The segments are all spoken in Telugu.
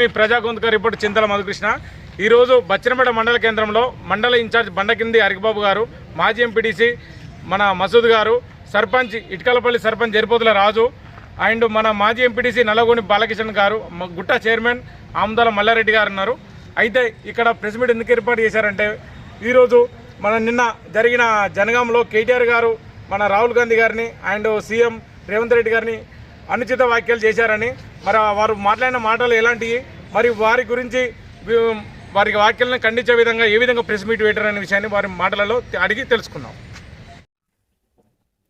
మీ ప్రజా గొంతుక రిపోర్ట్ చింతల మధుకృష్ణ. ఈరోజు బచ్చనపేట మండల కేంద్రంలో మండల ఇన్ఛార్జ్ బండకింది హరిబాబు గారు మాజీ ఎంపీటీసీ మన మసూద్ గారు సర్పంచ్ ఇటుకలపల్లి సర్పంచ్ జరిపోతుల రాజు అండ్ మన మాజీ ఎంపీటీసీ నల్లగొండి బాలకిషన్ గారు గుట్ట చైర్మన్ ఆముదాల మల్లారెడ్డి గారు ఉన్నారు. అయితే ఇక్కడ ప్రెస్ మీట్ ఎందుకు ఏర్పాటు చేశారంటే ఈరోజు మన నిన్న జరిగిన జనగాంలో కేటీఆర్ గారు మన రాహుల్ గాంధీ గారిని అండ్ సీఎం రేవంత్ రెడ్డి గారిని అనుచిత వ్యాఖ్యలు చేశారని. మరి వారు మాట్లాడిన మాటలు ఎలాంటివి? మరి వారి గురించి వారికి వ్యాఖ్యలను ఖండించే విధంగా ఏ విధంగా ప్రెస్ మీట్ పెట్టారనే విషయాన్ని వారి మాటలలో అడిగి తెలుసుకున్నాం.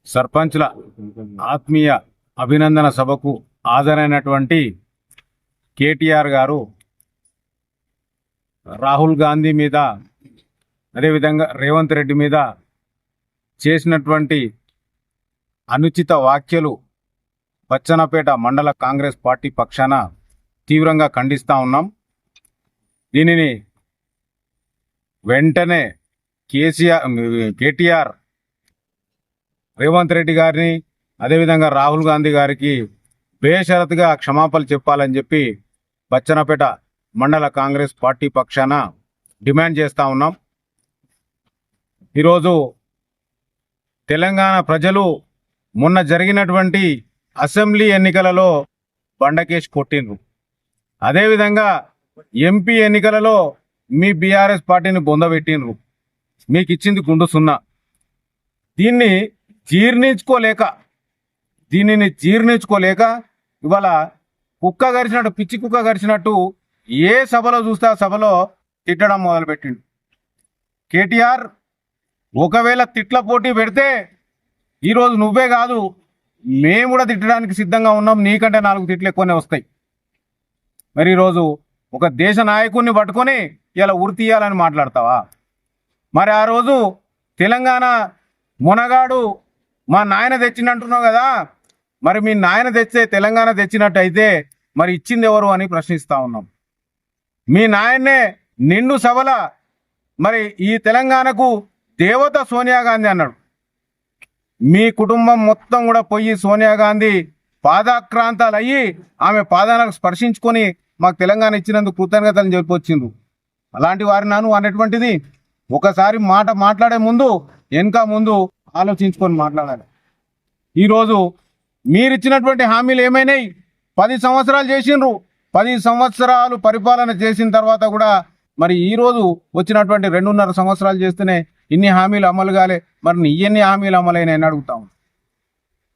సర్పంచ్ల ఆత్మీయ అభినందన సభకు హాజరైనటువంటి కేటీఆర్ గారు రాహుల్ గాంధీ మీద అదేవిధంగా రేవంత్ రెడ్డి మీద చేసినటువంటి అనుచిత వ్యాఖ్యలు బచ్చనపేట మండల కాంగ్రెస్ పార్టీ పక్షాన తీవ్రంగా ఖండిస్తూ ఉన్నాం. దీనిని వెంటనే కేసీఆర్ కేటీఆర్ రేవంత్ రెడ్డి గారిని అదేవిధంగా రాహుల్ గాంధీ గారికి బేషరత్గా క్షమాపణలు చెప్పాలని చెప్పి బచ్చనపేట మండల కాంగ్రెస్ పార్టీ పక్షాన డిమాండ్ చేస్తూ ఉన్నాం. ఈరోజు తెలంగాణ ప్రజలు మొన్న జరిగినటువంటి అసెంబ్లీ ఎన్నికలలో బండకేసి కొట్టిండ్రు. అదేవిధంగా ఎంపీ ఎన్నికలలో మీ బీఆర్ఎస్ పార్టీని బొందబెట్టిండ్రు మీకు ఇచ్చింది గుండు సున్నా. దీన్ని జీర్ణించుకోలేక దీనిని జీర్ణించుకోలేక ఇవాళ కుక్క గరిచినట్టు పిచ్చి కుక్క గరిచినట్టు ఏ సభలో చూస్తే ఆ సభలో తిట్టడం మొదలుపెట్టిండు కేటీఆర్ ఒకవేళ తిట్ల పోటీ పెడితే ఈరోజు నువ్వే కాదు మేము కూడా తిట్టడానికి సిద్ధంగా ఉన్నాం. నీకంటే నాలుగు తిట్లు ఎక్కువనే వస్తాయి. మరి ఈరోజు ఒక దేశ నాయకుడిని పట్టుకొని ఇలా ఉరి తీయాలని మాట్లాడతావా? మరి ఆ రోజు తెలంగాణ మునగాడు మా నాయన తెచ్చిందంటున్నావు కదా? మరి మీ నాయన తెచ్చే తెలంగాణ తెచ్చినట్టయితే మరి ఇచ్చింది ఎవరు అని ప్రశ్నిస్తూ ఉన్నాం. మీ నాయన్నే నిండు సభల మరి ఈ తెలంగాణకు దేవత సోనియా గాంధీ అన్నాడు. మీ కుటుంబం మొత్తం కూడా పోయి సోనియా గాంధీ పాదాక్రాంతాలు అయ్యి ఆమె పాదాలకు స్పర్శించుకొని మాకు తెలంగాణ ఇచ్చినందుకు కృతజ్ఞతలు చెప్పొచ్చిండ్రు అలాంటి వారి నాను అనేటువంటిది ఒకసారి మాట మాట్లాడే ముందు వెనక ముందు ఆలోచించుకొని మాట్లాడాలి. ఈరోజు మీరిచ్చినటువంటి హామీలు ఏమైనాయి? పది సంవత్సరాలు చేసిండ్రు. పది సంవత్సరాలు పరిపాలన చేసిన తర్వాత కూడా మరి ఈరోజు వచ్చినటువంటి రెండున్నర సంవత్సరాలు చేస్తేనే ఇన్ని హామీలు అమలు కాలే. మరి నీ ఎన్ని హామీలు అమలైనాయని అడుగుతాం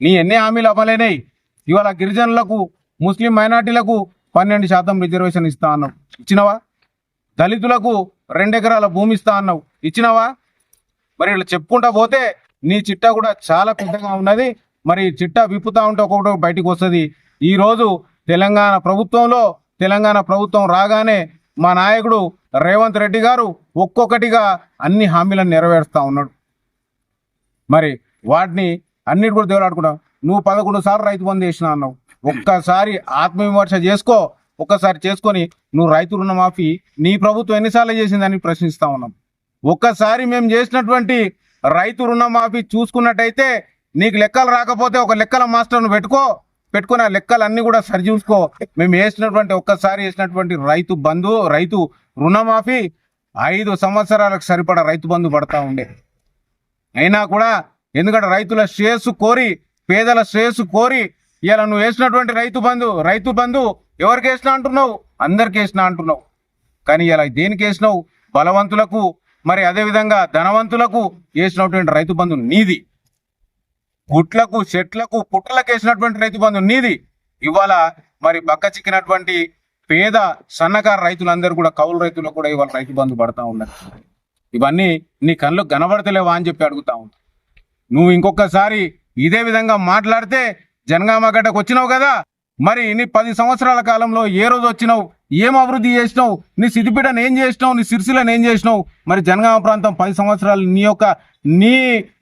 నీ ఎన్ని హామీలు అమలైనాయి? ఇవాళ గిరిజనులకు ముస్లిం మైనార్టీలకు పన్నెండు శాతం రిజర్వేషన్ ఇస్తా అన్నావు. ఇచ్చినవా? దళితులకు రెండెకరాల భూమి ఇస్తా అన్నావు. ఇచ్చినవా? మరి ఇలా చెప్పుకుంటా పోతే నీ చిట్టా కూడా చాలా పెద్దగా ఉన్నది. మరి చిట్టా విప్పుతా ఉంటే ఒక్కొక్కటి బయటికి వస్తుంది. ఈరోజు తెలంగాణ ప్రభుత్వంలో తెలంగాణ ప్రభుత్వం రాగానే మా నాయకుడు రేవంత్ రెడ్డి గారు ఒక్కొక్కటిగా అన్ని హామీలను నెరవేరుస్తా ఉన్నాడు. మరి వాటిని అన్నిటి కూడా దేవులాడుకుంటావు నువ్వు పదకొండు సార్లు రైతు బంధు చేసిన అన్నావు. ఒక్కసారి ఆత్మవిమర్శ చేసుకో ఒక్కసారి చేసుకొని నువ్వు రైతు రుణమాఫీ నీ ప్రభుత్వం ఎన్నిసార్లు చేసిందని ప్రశ్నిస్తూ ఉన్నాం. ఒక్కసారి మేము చేసినటువంటి రైతు రుణమాఫీ చూసుకున్నట్టయితే నీకు లెక్కలు రాకపోతే ఒక లెక్కల మాస్టర్ను పెట్టుకో పెట్టుకుని ఆ లెక్కలన్నీ కూడా సరి చూసుకో. మేము వేసినటువంటి ఒక్కసారి వేసినటువంటి రైతు బంధు రైతు రుణమాఫీ ఐదు సంవత్సరాలకు సరిపడా రైతు బంధు పడతా ఉండే. అయినా కూడా ఎందుకంటే రైతుల శ్రేయస్సు కోరి పేదల శ్రేయస్సు కోరి ఇలా నువ్వు వేసినటువంటి రైతు బంధు రైతు బంధు ఎవరికి వేసినా అంటున్నావు? అందరికి వేసినా అంటున్నావు. కానీ ఇలా దేనికి వేసినావు? బలవంతులకు మరి అదేవిధంగా ధనవంతులకు వేసినటువంటి రైతు బంధు నీది. గుట్లకు చెట్లకు పుట్టలకు వేసినటువంటి రైతు బంధు నీది. ఇవాళ మరి బక్క చిక్కినటువంటి పేద సన్నకారు రైతులందరూ కూడా కౌలు రైతులకు కూడా ఇవాళ రైతు బంధు పడతా ఉన్నారు. ఇవన్నీ నీ కళ్ళు కనబడతలేవా అని చెప్పి అడుగుతా ఉంటా నువ్వు ఇంకొకసారి ఇదే విధంగా మాట్లాడితే జనగామ గడ్డకు వచ్చినావు కదా. మరి నీ పది సంవత్సరాల కాలంలో ఏ రోజు వచ్చినావు? ఏం అభివృద్ధి చేసినావు? నీ సిద్దిపేటను ఏం చేసినావు? నీ సిరిసిలను ఏం చేసినావు? మరి జనగామ ప్రాంతం పది సంవత్సరాలు నీ యొక్క నీ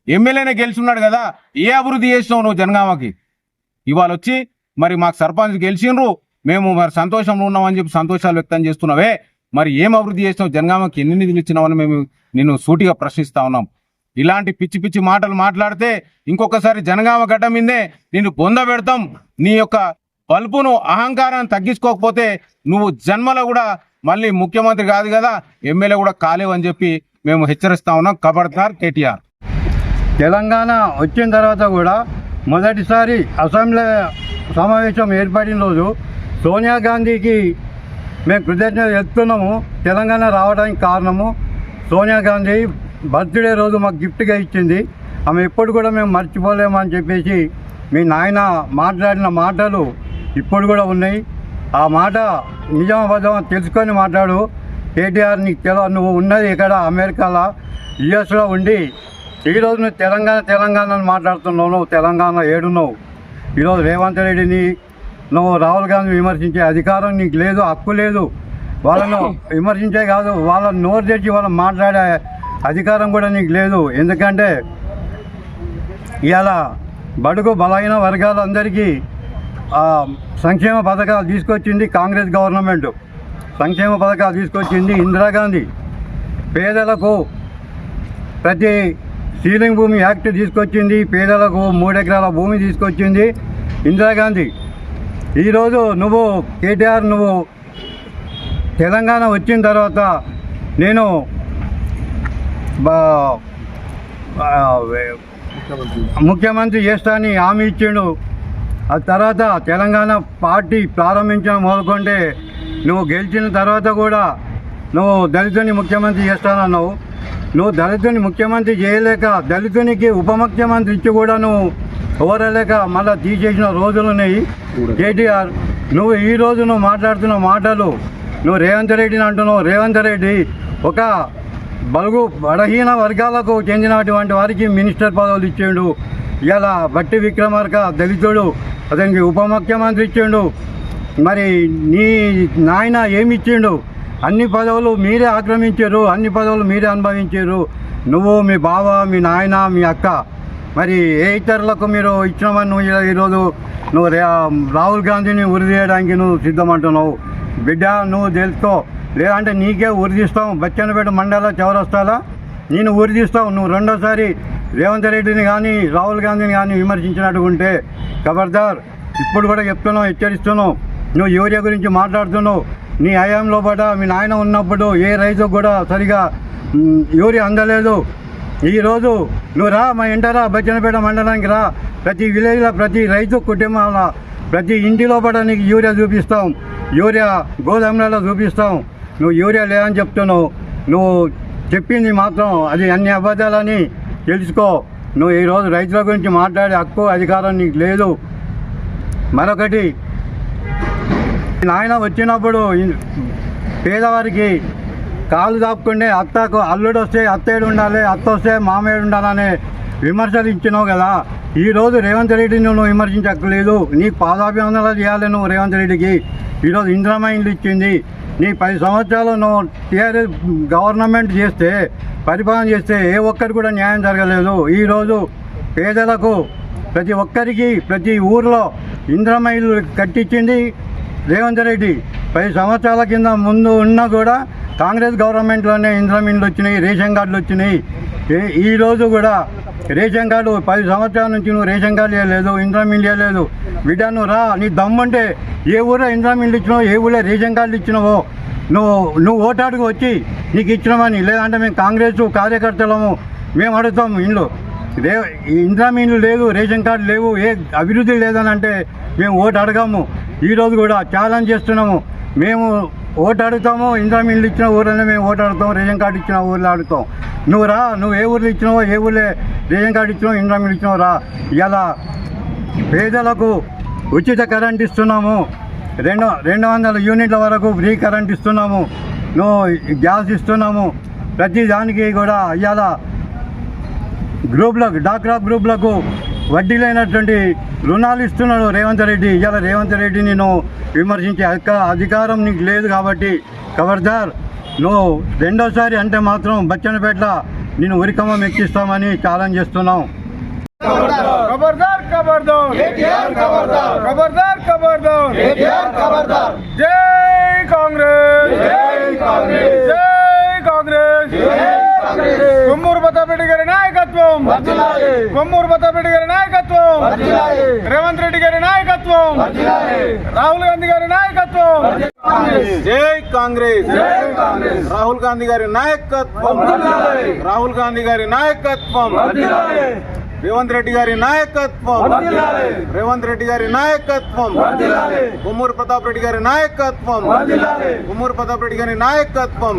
ఎమ్మెల్యేనే గెలిచున్నాడు కదా ఏ అభివృద్ధి చేసినావు నువ్వు జనగామకి? ఇవాళ వచ్చి మరి మాకు సర్పంచ్ గెలిచిండ్రు మేము మరి సంతోషంలో ఉన్నామని చెప్పి సంతోషాలు వ్యక్తం చేస్తున్నావే. మరి ఏం అభివృద్ధి చేసినావు? జనగామకి ఎన్ని నిధులు ఇచ్చినావని మేము నిన్ను సూటిగా ప్రశ్నిస్తా ఉన్నాం. ఇలాంటి పిచ్చి పిచ్చి మాటలు మాట్లాడితే ఇంకొకసారి జనగామ గడ్డ మీదే నిన్ను పొందబెడతాం నీ యొక్క పలుపును అహంకారాన్ని తగ్గించుకోకపోతే నువ్వు జన్మలో కూడా మళ్ళీ ముఖ్యమంత్రి కాదు కదా ఎమ్మెల్యే కూడా కాలేవని చెప్పి మేము హెచ్చరిస్తా ఉన్నాం. ఖబర్దార్ కేటీఆర్. తెలంగాణ వచ్చిన తర్వాత కూడా మొదటిసారి అసెంబ్లీ సమావేశం ఏర్పడిన రోజు సోనియా గాంధీకి మేము కృతజ్ఞత చెప్తున్నాము. తెలంగాణ రావడానికి కారణము సోనియా గాంధీ బర్త్డే రోజు మాకు గిఫ్ట్గా ఇచ్చింది. ఆమె ఎప్పుడు కూడా మేము మర్చిపోలేము అని చెప్పేసి మీ నాయన మాట్లాడిన మాటలు ఇప్పుడు కూడా ఉన్నాయి. ఆ మాట నిజామాబాద్ తెలుసుకొని మాట్లాడు. కేటీఆర్ నీకు తెల నువ్వు ఉన్నది ఇక్కడ అమెరికాలో యుఎస్లో ఉండి ఈరోజు నువ్వు తెలంగాణ తెలంగాణ అని మాట్లాడుతున్నావు నువ్వు తెలంగాణ ఏడున్నావు. ఈరోజు రేవంత్ రెడ్డిని నువ్వు రాహుల్ గాంధీ విమర్శించే అధికారం నీకు లేదు హక్కు లేదు. వాళ్ళను విమర్శించే కాదు వాళ్ళ నోరు తెచ్చి వాళ్ళని మాట్లాడే అధికారం కూడా నీకు లేదు. ఎందుకంటే ఇవాళ బడుగు బలహీన వర్గాలందరికీ సంక్షేమ పథకాలు తీసుకొచ్చింది కాంగ్రెస్ గవర్నమెంట్. సంక్షేమ పథకాలు తీసుకొచ్చింది ఇందిరాగాంధీ. పేదలకు ప్రతి సీలింగ్ భూమి యాక్ట్ తీసుకొచ్చింది పేదలకు మూడెకరాల భూమి తీసుకొచ్చింది ఇందిరాగాంధీ. ఈరోజు నువ్వు కేటీఆర్ నువ్వు తెలంగాణ వచ్చిన తర్వాత నేను బా- ముఖ్యమంత్రి చేస్తా అని హామీ ఇచ్చిండు. ఆ తర్వాత తెలంగాణ పార్టీ ప్రారంభించడం మొదలుకుంటే నువ్వు గెలిచిన తర్వాత కూడా నువ్వు దళితుని ముఖ్యమంత్రి చేస్తానన్నావు. నువ్వు దళితుని ముఖ్యమంత్రి చేయలేక దళితునికి ఉప ముఖ్యమంత్రి ఇచ్చి కూడా నువ్వు ఎవరలేక మళ్ళీ తీసేసిన రోజులు ఉన్నాయి. కేటీఆర్ నువ్వు ఈ రోజు నువ్వు మాట్లాడుతున్న మాటలు నువ్వు రేవంత్ రెడ్డిని అంటున్నావు. రేవంత్ రెడ్డి ఒక బలుగు బలహీన వర్గాలకు చెందినటువంటి వారికి మినిస్టర్ పదవులు ఇచ్చాడు. ఇలా బట్టి విక్రమార్క దళితుడు అతనికి ఉప ముఖ్యమంత్రి ఇచ్చాడు. మరి నీ నాయన ఏమి ఇచ్చిండు అన్ని పదవులు మీరే ఆక్రమించారు అన్ని పదవులు మీరే అనుభవించారు. నువ్వు మీ బావ మీ నాయన మీ అక్క. మరి ఏ ఇతరులకు మీరు ఇచ్చినామని నువ్వు ఈరోజు నువ్వు రాహుల్ గాంధీని ఉరి తీయడానికి నువ్వు సిద్ధమంటున్నావు. బిడ్డ నువ్వు తెలుసుకో. లేదంటే నీకే ఉరిదిస్తావు బచ్చన్నపేట మండల చౌరస్తాలా నేను ఉరిదిస్తావు నువ్వు రెండోసారి రేవంత్ రెడ్డిని కానీ రాహుల్ గాంధీని కానీ విమర్శించినట్టు ఉంటే ఖబర్దార్ ఇప్పుడు కూడా చెప్తున్నావు హెచ్చరిస్తున్నావు. నువ్వు యూరియా గురించి మాట్లాడుతున్నావు. నీ హయాంలో పట మీ నాయన ఉన్నప్పుడు ఏ రైతు కూడా సరిగా మ్, యూరియా అందలేదు. ఈరోజు నువ్వు రా మా ఇంటరా బచ్చనపేట మండలానికి రా. ప్రతి విలేజ్లో ప్రతి రైతు కుటుంబాల ప్రతి ఇంటి లోపల నీకు యూరియా చూపిస్తాం. యూరియా గోదాములలో చూపిస్తాం. నువ్వు యూరియా లేదని చెప్తున్నావు. నువ్వు చెప్పింది మాత్రం అది అన్ని అబద్ధాలని తెలుసుకో. నువ్వు ఈరోజు రైతుల గురించి మాట్లాడే హక్కు అధికారం నీకు లేదు. మరొకటి నాయన వచ్చినప్పుడు పేదవారికి కాలు దాపుకుంటే అత్తకు అల్లుడు వస్తే అత్తేడు ఉండాలి అత్త వస్తే మామయ్యడు ఉండాలనే విమర్శలు ఇచ్చినావు కదా. ఈరోజు రేవంత్ రెడ్డిని నువ్వు విమర్శించక్కలేదు నీకు పాదాభివందనాలు చేయాలి నువ్వు రేవంత్ రెడ్డికి. ఈరోజు ఇందిరామ ఇల్లు ఇచ్చింది. నీ పది సంవత్సరాలు నువ్వు టీఆర్ఎస్ గవర్నమెంట్ చేస్తే పరిపాలన చేస్తే ఏ ఒక్కరికి కూడా న్యాయం జరగలేదు. ఈరోజు పేదలకు ప్రతి ఒక్కరికి ప్రతి ఊర్లో ఇందిరమ్మ ఇల్లు కట్టించింది. రేవంత్ రెడ్డి పది సంవత్సరాల కింద ముందు ఉన్నా కూడా కాంగ్రెస్ గవర్నమెంట్లోనే ఇందిరమ్మ వచ్చినాయి రేషన్ కార్డులు వచ్చినాయి. ఈరోజు కూడా రేషన్ కార్డు పది సంవత్సరాల నుంచి నువ్వు రేషన్ కార్డు ఇవ్వలేదు ఇందిరమ్మ ఇల్లు ఇవ్వలేదు బిడ్డ నువ్వు రా నీ దమ్ముంటే ఏ ఊరో ఇందిరమ్మ ఇచ్చినావు ఏ ఊళ్ళో రేషన్ కార్డులు ఇచ్చినావో నువ్వు నువ్వు ఓటాడుకు వచ్చి నీకు ఇచ్చినామని లేదంటే మేము కాంగ్రెస్ కార్యకర్తలము మేము అడుగుతాము ఇండ్లు. రే ఇందిరామ లేదు రేషన్ కార్డు లేవు ఏ అభివృద్ధి లేదని అంటే మేము ఓటు అడగాము. ఈరోజు కూడా ఛాలెంజ్ చేస్తున్నాము. మేము ఓటు అడుగుతాము ఇందిరామ ఇచ్చిన ఊర్లోనే మేము ఓటు అడుగుతాం రేషన్ కార్డు ఇచ్చిన ఊర్లో అడుగుతాం. నువ్వు రా నువ్వు ఏ ఊర్లో ఇచ్చినావో ఏ ఊర్లే రేషన్ కార్డు ఇచ్చినావు ఇందిరామ ఇండ్లు ఇచ్చినావు రా. ఇలా పేదలకు ఉచిత కరెంట్ ఇస్తున్నాము. రెండు రెండు వందల యూనిట్ల వరకు ఫ్రీ కరెంట్ ఇస్తున్నాము. నువ్వు గ్యాస్ ఇస్తున్నాము. ప్రతి దానికి కూడా ఇవాళ గ్రూప్లకు డాక్రా గ్రూప్లకు వడ్డీ లేనటువంటి రుణాలు ఇస్తున్నాడు రేవంత్ రెడ్డి. ఇవాళ రేవంత్ రెడ్డి నేను విమర్శించే హక్క అధికారం నీకు లేదు కాబట్టి కబర్దార్ నువ్వు రెండోసారి అంటే మాత్రం బచ్చనపేట నేను ఉరికమం ఎక్కిస్తామని ఛాలెంజ్ చేస్తున్నాం జై కాంగ్రెస్. జై కాంగ్రెస్. కొమ్మూరు గారి నాయకత్వం. కొమ్మూరు రాహుల్ గాంధీ గారి నాయకత్వం జై కాంగ్రెస్ రాహుల్ గాంధీ గారి నాయకత్వం రాహుల్ గాంధీ గారి నాయకత్వం రేవంత్ రెడ్డి గారి నాయకత్వం రేవంత్ రెడ్డి గారి నాయకత్వం కొమ్మూరు ప్రతాప్ రెడ్డి గారి నాయకత్వం కొమ్మూరు ప్రతాప్ రెడ్డి గారి నాయకత్వం